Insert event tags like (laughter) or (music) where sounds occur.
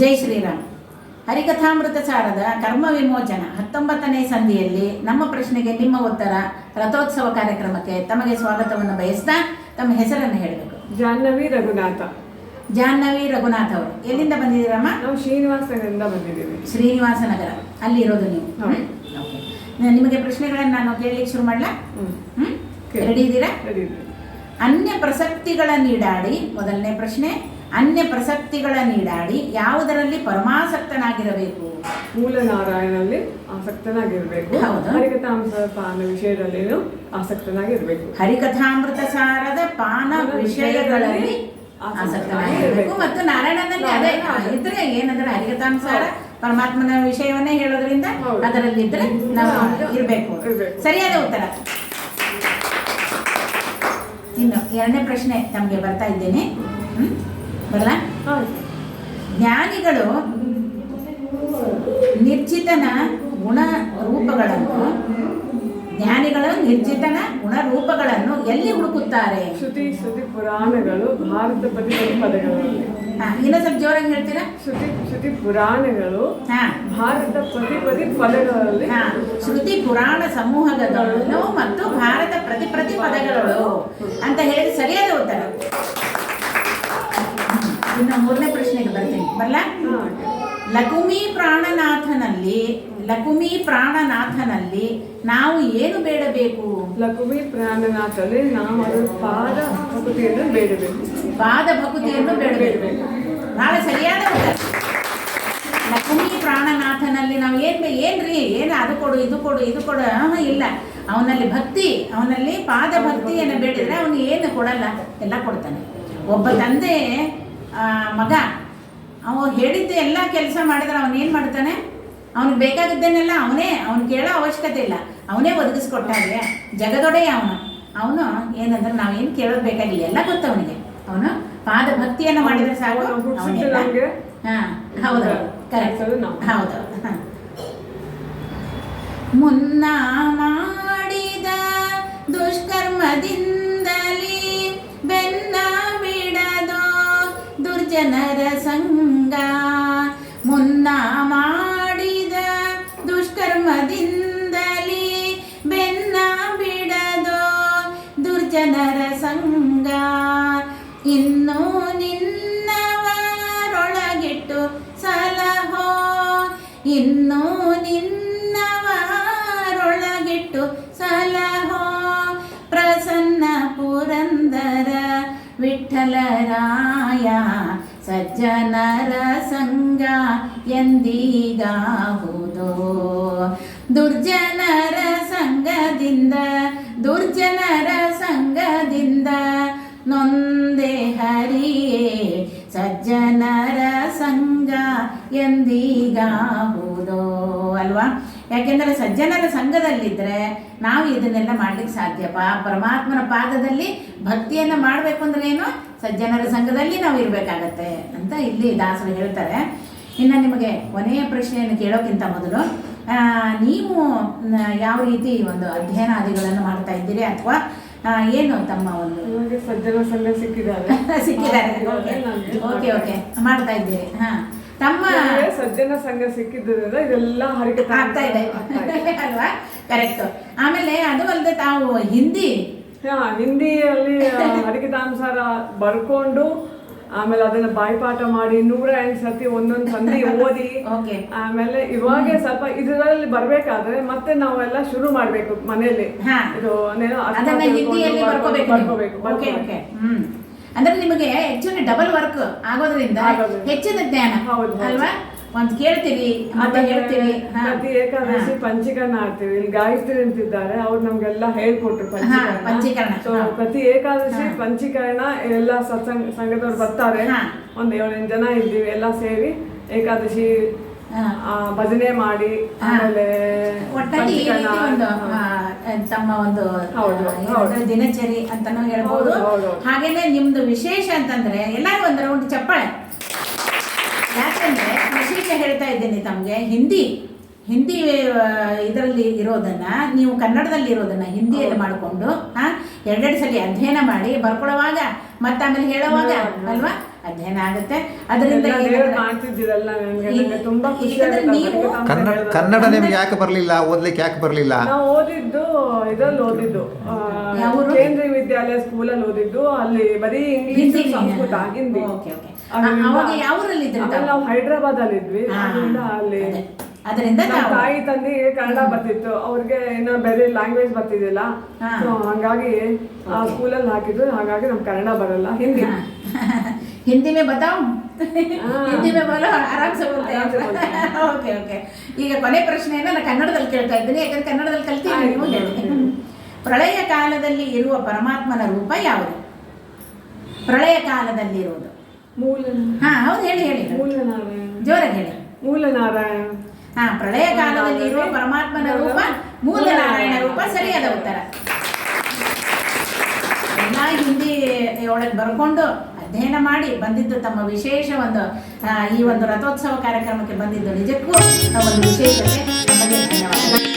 ಜೈ ಶ್ರೀರಾಮ್. ಹರಿಕಥಾಮೃತ ಸಾರದ ಕರ್ಮ ವಿಮೋಚನ ಹತ್ತೊಂಬತ್ತನೇ ಸಂಧಿಯಲ್ಲಿ ನಮ್ಮ ಪ್ರಶ್ನೆಗೆ ನಿಮ್ಮ ಉತ್ತರ ರಥೋತ್ಸವ ಕಾರ್ಯಕ್ರಮಕ್ಕೆ ತಮಗೆ ಸ್ವಾಗತವನ್ನು ಬಯಸ್ತಾ ತಮ್ಮ ಹೆಸರನ್ನು ಹೇಳಬೇಕು. ಜಾಹ್ನವಿ ರಘುನಾಥ. ಜಾಹ್ನವಿ ರಘುನಾಥ್ ಅವರು. ಎಲ್ಲಿಂದ ಬಂದಿದ್ದೀರಮ್ಮ ನಾವು ಶ್ರೀನಿವಾಸನಗರಿಂದ ಬಂದಿದ್ದೀವಿ. ಶ್ರೀನಿವಾಸ ನಗರ ಅಲ್ಲಿ ಇರೋದು ನೀವು. ಓಕೆ? ನಿಮಗೆ ಪ್ರಶ್ನೆಗಳನ್ನು ನಾನು ಕೇಳಲಿಕ್ಕೆ ಶುರು ಮಾಡಲಾ? ಹ್ಮ್. ಹ್ಮ್. ರೆಡಿ ಇದ್ದೀರಾ? ಅನ್ಯ ಪ್ರಸಕ್ತಿಗಳ ನೀಡಾಡಿ ಮೊದಲನೇ ಪ್ರಶ್ನೆ ಅನ್ಯ ಪ್ರಸಕ್ತಿಗಳ ನೀಡಾಡಿ ಯಾವುದರಲ್ಲಿ ಪರಮಾಸಕ್ತನಾಗಿರಬೇಕು? ಮೂಲ ನಾರಾಯಣಲ್ಲಿ ಆಸಕ್ತನಾಗಿರಬೇಕು ಹರಿಕಥಾಮೃತ ಪಾನ ವಿಷಯದಲ್ಲಿನೂ ಆಸಕ್ತನಾಗಿರ್ಬೇಕು. ಹರಿಕಥಾಮೃತ ಸಾರದ ಪಾನ ವಿಷಯಗಳಲ್ಲಿ ಆಸಕ್ತನಾಗಿರಬೇಕು. ಮತ್ತು ನಾರಾಯಣನಲ್ಲಿ ಅದೇ ಇದ್ರೆ ಏನಂದ್ರೆ ಹರಿಕಥಾಂಸಾರ ಪರಮಾತ್ಮನ ವಿಷಯವನ್ನೇ ಹೇಳೋದ್ರಿಂದ ಅದರಲ್ಲಿ ಅದರಲ್ಲಿದ್ರೆ ನಾವು ಇರಬೇಕು. ಸರಿಯಾದ ಉತ್ತರ. ಇನ್ನು ಎರಡನೇ ಪ್ರಶ್ನೆ ತಮಗೆ ಬರ್ತಾ ಇದ್ದೇನೆ. ಹ್ಮ್ ಬರಲಾ? ಆಯ್ತು. ಜ್ಞಾನಿಗಳು ನಿರ್ಜಿತನ ಗುಣ ರೂಪಗಳನ್ನು ಜ್ಞಾನಿಗಳು ನಿರ್ಜಿತನ ಗುಣ ರೂಪಗಳನ್ನು ಎಲ್ಲಿ ಹುಡುಕುತ್ತಾರೆ? ಶ್ರುತಿ ಶ್ರುತಿ ಪುರಾಣಗಳು ಭಾರತ ಪದಿ ಪದಗಳಲ್ಲಿ ಹಾ, ಇನ್ನೊಂದ್ ಸ್ವಲ್ಪ ಜೋರಾಗಿ ಹೇಳ್ತೀರಾ? ಶ್ರುತಿ ಶ್ರುತಿ ಪುರಾಣಗಳು ಭಾರತ ಪ್ರತಿಪದಿ ಪದಿ ಪದಗಳಲ್ಲಿ ಶ್ರುತಿ ಪುರಾಣ ಸಮೂಹಗಳು ಮತ್ತು ಭಾರತ ಪ್ರತಿ ಪ್ರತಿ ಪದಗಳು ಅಂತ ಹೇಳಿ ಸರಿಯಾದ ಉತ್ತರ. ಇನ್ನು ಮೂರನೇ ಪ್ರಶ್ನೆಗೆ ಬರ್ತೀನಿ. ಬರಲಾ. ಲಕುಮಿ ಪ್ರಾಣನಾಥನಲ್ಲಿ ಲಕುಮಿ ಪ್ರಾಣನಾಥನಲ್ಲಿ ನಾವು ಏನು ಬೇಡಬೇಕು? ಲಕುಮಿ ಪ್ರಾಣನಾಥನಲ್ಲಿ ನಾವು ಅದರ ಪಾದ ಭಕ್ತಿಯನ್ನು ಬೇಡಬೇಕು. ಪಾದ ಭಕ್ತಿಯನ್ನು ಬೇಡಬೇಕು. ಬಹಳ ಸರಿಯಾದ ಉತ್ತರ. ಲಕ್ಷ್ಮೀ ಪ್ರಾಣನಾಥನಲ್ಲಿ ನಾವು ಏನು ಏನ್ರಿ? ಏನು ಅದು ಕೊಡು ಇದು ಕೊಡು ಇದು ಕೊಡು. ಇಲ್ಲ. ಅವನಲ್ಲಿ ಭಕ್ತಿ ಅವನಲ್ಲಿ ಪಾದ ಭಕ್ತಿಯನ್ನು ಬೇಡಿದ್ರೆ ಅವನು ಏನು ಕೊಡಲ್ಲ? ಎಲ್ಲ ಕೊಡ್ತಾನೆ. ಒಬ್ಬ ತಂದೆ ಮಗ ಅವ ಹೇಳಿದ್ದೆ ಎಲ್ಲ ಕೆಲಸ ಮಾಡಿದ್ರೆ ಅವನು ಏನು ಮಾಡ್ತಾನೆ ಅವ್ನಿಗೆ ಬೇಕಾಗಿದ್ದೇನೆಲ್ಲ ಅವನೇ ಅವ್ನು ಕೇಳೋ ಅವಶ್ಯಕತೆ ಇಲ್ಲ. ಅವನೇ ಒದಗಿಸ್ಕೊಟ್ಟಾಗೆ ಜಗದೊಡೆಯ ಅವನು. ಅವನು ಏನಂದ್ರೆ ನಾವೇನು ಕೇಳೋದು ಬೇಕಾಗಿಲ್ಲ. ಎಲ್ಲ ಗೊತ್ತು ಅವನಿಗೆ. ಅವನು ಪಾದ ಭಕ್ತಿಯನ್ನು ಮಾಡಿದ್ರೆ ಸಾಕು. ಹೌದು ಕರೆಕ್ಟ್ ಹೌದು. ಮುನ್ನ ಮಾಡಿದ ದುಷ್ಕರ್ಮದಿಂದಲೇ ದುರ್ಜನರ ಸಂಗ ಮುನ್ನ ಮಾಡಿದ ದುಷ್ಕರ್ಮದಿಂದಲೇ ಬೆನ್ನ ಬಿಡದೋ ದುರ್ಜನರ ಸಂಗ ಇನ್ನು ನಿನ್ನವರೊಳಗಿಟ್ಟು ಸಲಹೋ. ಇನ್ನು ನಿನ್ನವರೊಳಗಿಟ್ಟು ಸಲಹೋ. ಪ್ರಸನ್ನ ಪುರಂದರ ವಿಠಲರಾಯ ಸಜ್ಜನರ ಸಂಗ ಎಂದೀಗಾಹುದೋ ದುರ್ಜನರ ಸಂಗದಿಂದ ದುರ್ಜನರ ಸಂಗದಿಂದ ನೊಂದೆ ಹರಿಯೇ ಸಜ್ಜನರ ಸಂಗ ಎಂದೀಗಾಹುದೋ ಅಲ್ವಾ? ಯಾಕೆಂದರೆ ಸಜ್ಜನರ ಸಂಘದಲ್ಲಿದ್ದರೆ ನಾವು ಇದನ್ನೆಲ್ಲ ಮಾಡ್ಲಿಕ್ಕೆ ಸಾಧ್ಯಪ್ಪ. ಪರಮಾತ್ಮನ ಪಾದದಲ್ಲಿ ಭಕ್ತಿಯನ್ನು ಮಾಡಬೇಕು ಅಂದ್ರೆ ಏನು? ಸಜ್ಜನರ ಸಂಘದಲ್ಲಿ ನಾವು ಇರಬೇಕಾಗತ್ತೆ ಅಂತ ಇಲ್ಲಿ ದಾಸರು ಹೇಳ್ತಾರೆ. ಇನ್ನು ನಿಮಗೆ ಕೊನೆಯ ಪ್ರಶ್ನೆಯನ್ನು ಕೇಳೋಕ್ಕಿಂತ ಮೊದಲು ನೀವು ಯಾವ ರೀತಿ ಒಂದು ಅಧ್ಯಯನಾದಿಗಳನ್ನು ಮಾಡ್ತಾ ಇದ್ದೀರಿ ಅಥವಾ ಏನು ತಮ್ಮ ಒಂದು ಸಜ್ಜನ ಸಂಘ ಸಿಕ್ಕಿದ್ದಾರೆ (laughs) ಸಿಕ್ಕಿದ್ದಾರೆ ಓಕೆ ಓಕೆ ಮಾಡ್ತಾ ಇದ್ದೀರಿ. ಹಾ. ತಮ್ಮ ಸಜ್ಜನ ಸಂಘ ಸಿಕ್ಕಿದ್ದರಿಂದ ಇದೆಲ್ಲ ಹರಿಕೆ ಆಗ್ತಾ ಇದೆ. ಅಲ್ವಾ? ಕರೆಕ್ಟ್ ಆಮೇಲೆ ಅದು ಅಲ್ಲದೆ ತಾವು ಹಿಂದಿ? ಹಾ ಹಿಂದಿಯಲ್ಲಿ ಹರಿಕೆ ಹರಿಕಥಾಂಸಾರ ಬರ್ಕೊಂಡು ಆಮೇಲೆ ಅದನ್ನ ಬಾಯ್ಪಾಠ ಮಾಡಿ ನೂರ ಎಂಟು ಸತಿ ಒಂದೊಂದು ಸಂಧಿ ಓದಿ ಆಮೇಲೆ ಇವಾಗ ಸ್ವಲ್ಪ ಇದರಲ್ಲಿ ಬರ್ಬೇಕಾದ್ರೆ ಮತ್ತೆ ನಾವೆಲ್ಲ ಶುರು ಮಾಡ್ಬೇಕು ಮನೆಯಲ್ಲಿ. ಇದು ಬರ್ಕೋಬೇಕು ಬರ್ಕೋಬೇಕು ಅಂದ್ರೆ ನಿಮಗೆ ಆಕ್ಚುಲಿ ಡಬಲ್ ವರ್ಕ್ ಆಗೋದ್ರಿಂದ. ಹೆಚ್ಚಿನ ಜ್ಞಾನ. ಅಲ್ವಾ ಒಂದ್ ಕೇಳ್ತೀವಿ ಮತ್ತೆ ಹೇಳ್ತೀವಿ ಪ್ರತಿ ಏಕಾದಶಿ. ಪಂಚೀಕರಣ ಆಡ್ತೀವಿ ಇಲ್ಲಿ ಗಾಯತ್ರಿ ಅಂತಿದ್ದಾರೆ ಅವ್ರು ನಮ್ಗೆಲ್ಲ ಹೇಳ್ಕೊಟ್ರು ಪಂಚೀಕರಣ. So, ಪ್ರತಿ ಏಕಾದಶಿ. ಪಂಚೀಕರಣ ಎಲ್ಲ ಸತ್ಸಂಗ ಸಂಘದವ್ರು ಬರ್ತಾರೆ. ಒಂದ್ ಏಳೆಂಟು ಜನ ಇದ್ದೀವಿ ಎಲ್ಲ ಸೇರಿ ಏಕಾದಶಿ ಭಜನೆ ಮಾಡಿ. ಆಮೇಲೆ ಒಟ್ಟಾಗಿ ಈ ರೀತಿ ಒಂದು ಹಾ. ಆ, ತಮ್ಮ ಒಂದು ಆ, ಏನಂದ್ರೆ ಹೌದು. ದಿನಚರಿ ಅಂತಾನೂ ಹೇಳ್ಬೋದು ಹೌದು, ಹೌದು, ಹೌದು. ಹಾಗೇನೆ ನಿಮ್ದು ವಿಶೇಷ ಅಂತಂದ್ರೆ ಎಲ್ಲರೂ ಒಂದು ರೌಂಡ್ ಚಪ್ಪಾಳೆ ಯಾಕಂದ್ರೆ ವಿಶೇಷ ಹೇಳ್ತಾ ಇದ್ದೀನಿ ತಮಗೆ ಹಿಂದಿ ಹಿಂದಿ ಇದರಲ್ಲಿ ಇರೋದನ್ನ ನೀವು ಕನ್ನಡದಲ್ಲಿ ಇರೋದನ್ನ ಹಿಂದಿಯಲ್ಲಿ ಮಾಡಿಕೊಂಡು ಹಾ ಎರಡೆರಡು ಸಲ ಅಧ್ಯಯನ ಮಾಡಿ ಬರ್ಕೊಳ್ಳುವಾಗ ಮತ್ತೆ ಆಮೇಲೆ ಹೇಳುವಾಗ ಅಲ್ವಾ? ಅಧ್ಯಯನ ಆಗುತ್ತೆ. ಅದರಿಂದ ಕನ್ನಡ. ಕನ್ನಡ ನಿಮ್ಗೆ ಯಾಕೆ ಬರಲಿಲ್ಲ? ಓದ್ಲಿಕ್ಕೆ ಯಾಕೆ ಬರಲಿಲ್ಲ? ನಾವು ಓದಿದ್ದು ಇದ್ರಲ್ಲಿ ಓದಿದ್ದು. ಆ, ಯಾವ ಊರು? ಕೇಂದ್ರೀಯ ವಿದ್ಯಾಲಯ ಸ್ಕೂಲಲ್ಲಿ ಓದಿದ್ದು ಅಲ್ಲಿ ಬರೀ ಇಂಗ್ಲಿಷ್ ಸಂಸ್ಕೃತ ಆಗಿಂದು ಓಕೆ ಓಕೆ. ಅದರಿಂದ- ಅವಾಗ ಯಾವ ಊರಲ್ಲಿ ನಾವು ಹೈದ್ರಾಬಾದ್ ಅಲ್ಲಿ ಇದ್ವಿ ಅದರಿಂದ ಅಲ್ಲಿ. ಅದರಿಂದ ನಾವು ತಾಯಿ ತಂದಿ ಕನ್ನಡ ಬರ್ತಿತ್ತು. ಅವ್ರಿಗೆ ಏನೋ ಬೇರೆ ಲ್ಯಾಂಗ್ವೇಜ್ ಬರ್ತಿದ್ದಿಲ್ಲ. ಹಂಗಾಗಿ ಆ ಸ್ಕೂಲಲ್ಲಿ ಹಾಕಿದ್ರು. ಹಾಗಾಗಿ ನಮ್ಗೆ ಕನ್ನಡ ಬರಲ್ಲ. ಹಿಂದಿ. (laughs) ಹಿಂದಿ ಮೇ ಬತಾವ್? ಹಿಂದಿ ಮೇ ಬೋಲೋ ಆರಾಮ್ಸೆ ಓಕೆ ಓಕೆ ಈಗ ಕೊನೆ ಪ್ರಶ್ನೆ ನಾನು ಕನ್ನಡದಲ್ಲಿ ಕೇಳ್ತಾ ಇದ್ದೀನಿ. ಯಾಕಂದ್ರೆ ಕನ್ನಡದಲ್ಲಿ ಕಲ್ತೀನಿ. ನೀವು ಪ್ರಳಯ ಕಾಲದಲ್ಲಿ ಇರುವ ಪರಮಾತ್ಮನ ರೂಪ ಯಾವುದು? ಪ್ರಳಯ ಕಾಲದಲ್ಲಿ ಇರೋದು ಮೂಲ ಹಾ ಹೌದು ಹೇಳಿ ಹೇಳಿ. ಜೋರಾಗಿ ಹೇಳಿ. ಮೂಲನಾರಾಯಣ ಹಾ ಪ್ರಳಯ ಕಾಲದಲ್ಲಿ ಇರುವ ಪರಮಾತ್ಮನ ರೂಪ ಮೂಲನಾರಾಯಣ ರೂಪ ಸರಿಯಾದ ಉತ್ತರ. ಎಲ್ಲ ಹಿಂದಿ ಒಳಗೆ ಬರ್ಕೊಂಡು ಅಧ್ಯಯನ ಮಾಡಿ ಬಂದಿದ್ದು ತಮ್ಮ ವಿಶೇಷ ಒಂದು ಈ ಒಂದು ರಥೋತ್ಸವ ಕಾರ್ಯಕ್ರಮಕ್ಕೆ ಬಂದಿದ್ದು ನಿಜಕ್ಕೂ ಒಂದು ವಿಶೇಷತೆ. ಧನ್ಯವಾದ